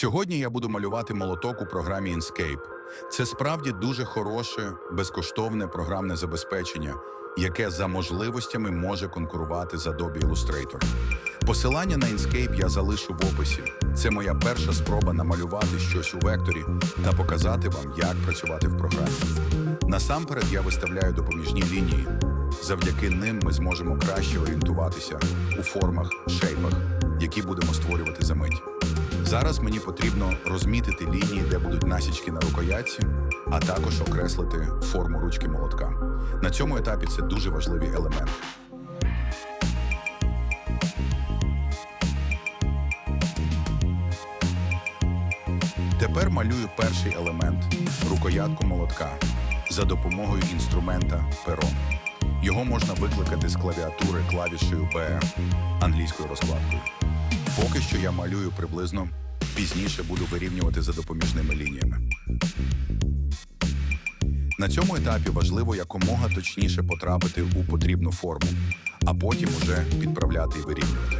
Сьогодні я буду малювати молоток у програмі Inkscape. Це справді дуже хороше, безкоштовне програмне забезпечення, яке за можливостями може конкурувати з Adobe Illustrator. Посилання на Inkscape я залишу в описі. Це моя перша спроба намалювати щось у векторі та показати вам, як працювати в програмі. Насамперед я виставляю допоміжні лінії. Завдяки ним ми зможемо краще орієнтуватися у формах, шейпах, які будемо створювати за мить. Зараз мені потрібно розмітити лінії, де будуть насічки на рукоятці, а також окреслити форму ручки молотка. На цьому етапі це дуже важливі елементи. Тепер малюю перший елемент рукоятку молотка за допомогою інструмента перо. Його можна викликати з клавіатури клавішею B англійською розкладкою. Поки що я малюю приблизно, пізніше буду вирівнювати за допоміжними лініями. На цьому етапі важливо якомога точніше потрапити у потрібну форму, а потім уже підправляти і вирівнювати.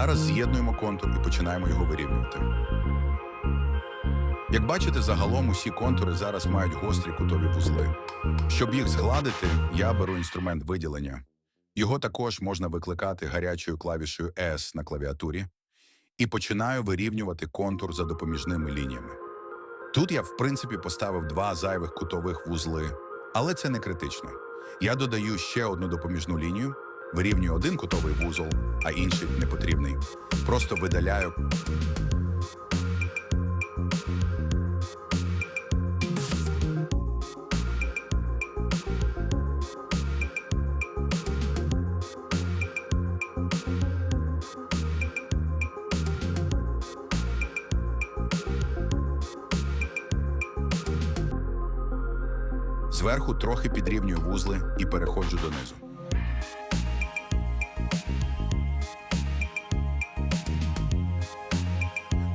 Зараз з'єднуємо контур і починаємо його вирівнювати. Як бачите, загалом усі контури зараз мають гострі кутові вузли. Щоб їх згладити, я беру інструмент виділення. Його також можна викликати гарячою клавішею S на клавіатурі і починаю вирівнювати контур за допоміжними лініями. Тут я, в принципі, поставив два зайвих кутових вузли, але це не критично. Я додаю ще одну допоміжну лінію, вирівнюю один кутовий вузол, а інший непотрібний. Просто видаляю. Зверху трохи підрівнюю вузли і переходжу донизу.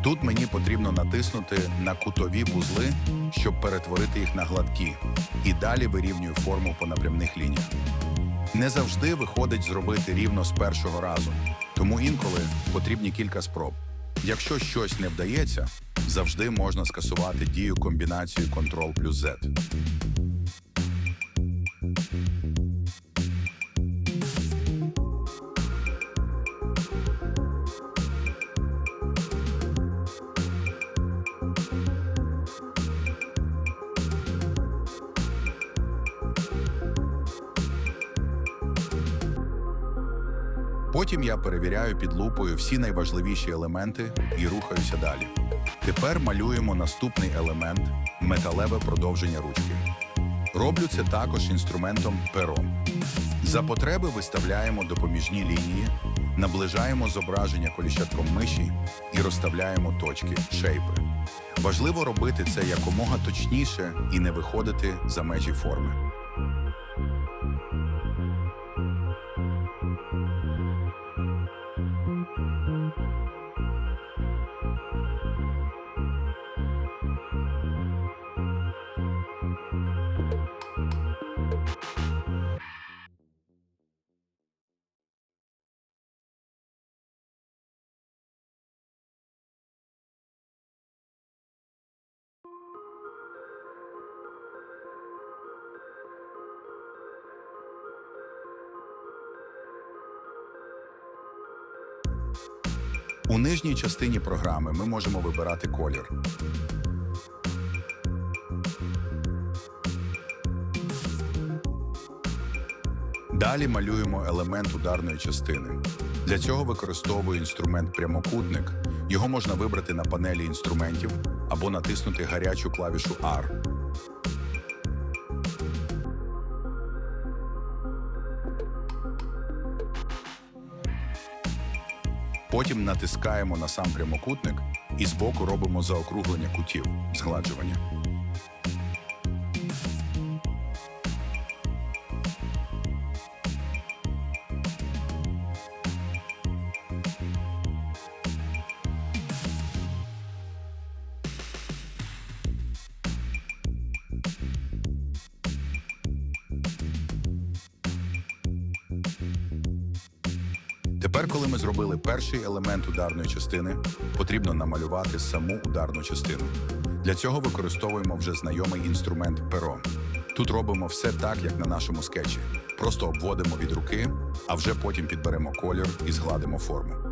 Тут мені потрібно натиснути на кутові вузли, щоб перетворити їх на гладкі, і далі вирівнюю форму по напрямних лініях. Не завжди виходить зробити рівно з першого разу, тому інколи потрібні кілька спроб. Якщо щось не вдається, завжди можна скасувати дію комбінацію Ctrl плюс Z. Потім я перевіряю під лупою всі найважливіші елементи і рухаюся далі. Тепер малюємо наступний елемент металеве продовження ручки. Роблю це також інструментом перо. За потреби виставляємо допоміжні лінії, наближаємо зображення коліщатком миші і розставляємо точки, шейпи. Важливо робити це якомога точніше і не виходити за межі форми. У нижній частині програми ми можемо вибирати колір. Далі малюємо елемент ударної частини. Для цього використовую інструмент прямокутник, Його можна вибрати на панелі інструментів або натиснути гарячу клавішу R. Потім натискаємо на сам прямокутник і збоку робимо заокруглення кутів, згладжування. Тепер, коли ми зробили перший елемент ударної частини, потрібно намалювати саму ударну частину. Для цього використовуємо вже знайомий інструмент перо. Тут робимо все так, як на нашому скетчі. Просто обводимо від руки, а вже потім підберемо колір і згладимо форму.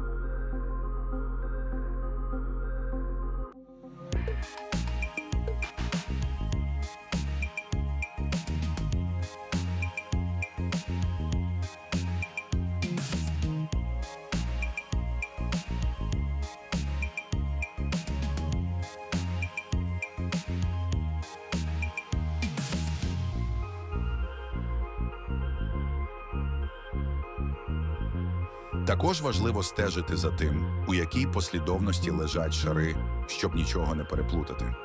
Також важливо стежити за тим, у якій послідовності лежать шари, щоб нічого не переплутати.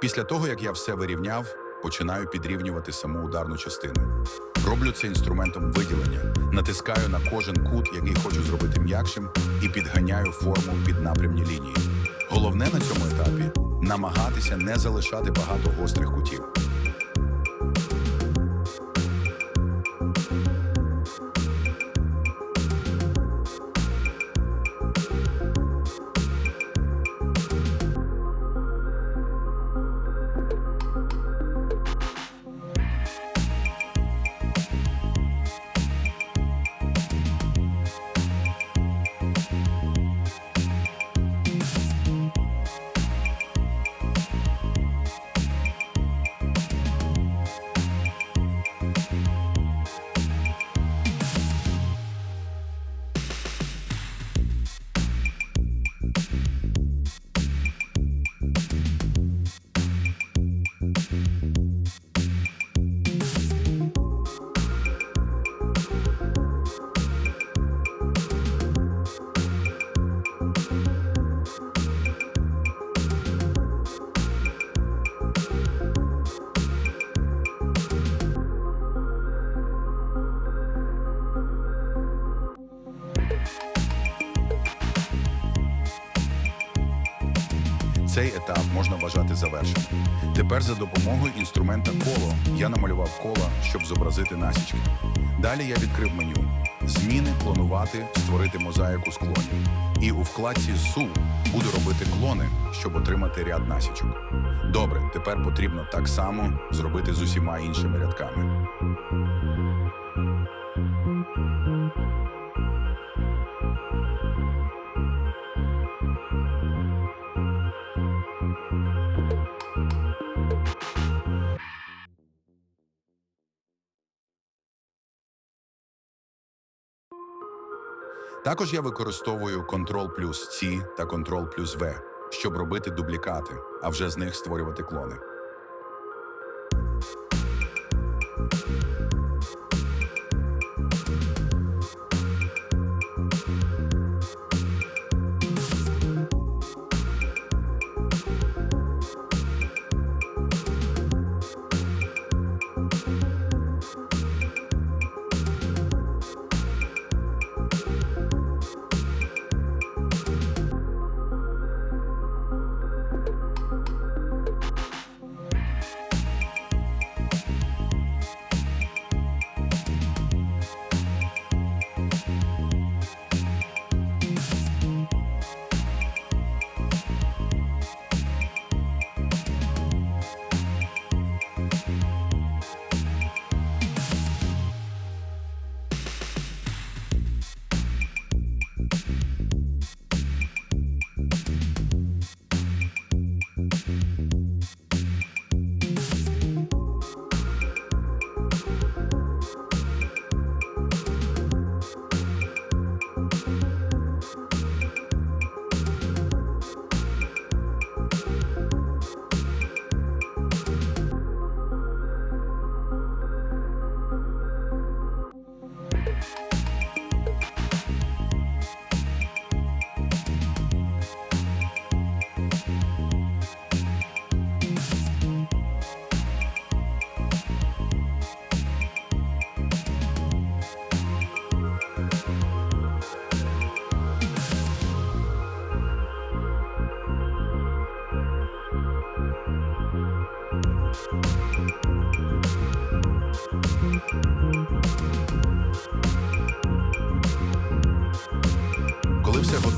Після того, як я все вирівняв, починаю підрівнювати саму ударну частину. Роблю це інструментом виділення, натискаю на кожен кут, який хочу зробити м'якшим, і підганяю форму під напрямні лінії. Головне на цьому етапі намагатися не залишати багато гострих кутів. Цей етап можна вважати завершеним. Тепер за допомогою інструмента коло я намалював коло, щоб зобразити насічки. Далі я відкрив меню зміни, клонувати, створити мозаїку з клонів. І у вкладці СУ буду робити клони, щоб отримати ряд насічок. Добре, тепер потрібно так само зробити з усіма іншими рядками. Також я використовую Ctrl плюс C та Ctrl плюс V, щоб робити дублікати, а вже з них створювати клони.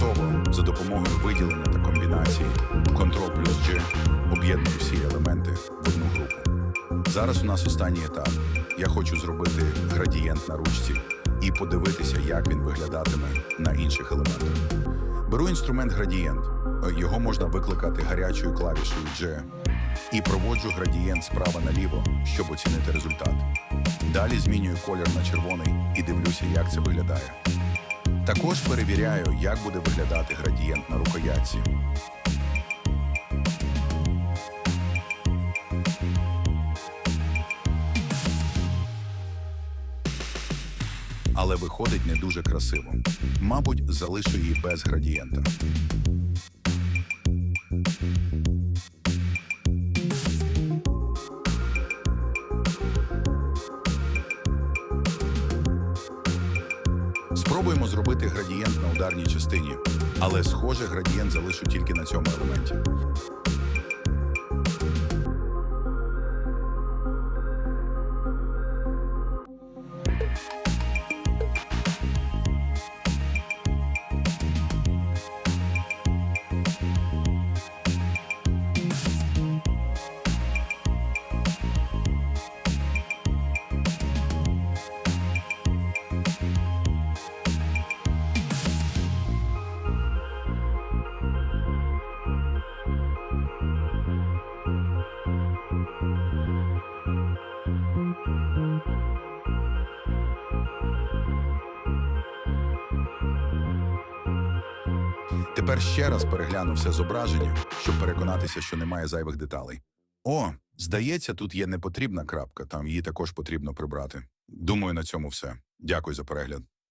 Коли за допомогою виділення та комбінації Ctrl плюс G об'єднує всі елементи в одну групу. Зараз у нас останній етап. Я хочу зробити градієнт на ручці і подивитися, як він виглядатиме на інших елементах. Беру інструмент градієнт. Його можна викликати гарячою клавішею G і проводжу градієнт справа наліво, щоб оцінити результат. Далі змінюю колір на червоний і дивлюся, як це виглядає. Також перевіряю, як буде виглядати градієнт на рукоятці. Але виходить не дуже красиво. Мабуть, залишу її без градієнта. Градієнт на ударній частині, але схоже, градієнт залишу тільки на цьому елементі. Тепер ще раз перегляну все зображення, щоб переконатися, що немає зайвих деталей. О, здається, тут є непотрібна крапка, там її також потрібно прибрати. Думаю, на цьому все. Дякую за перегляд.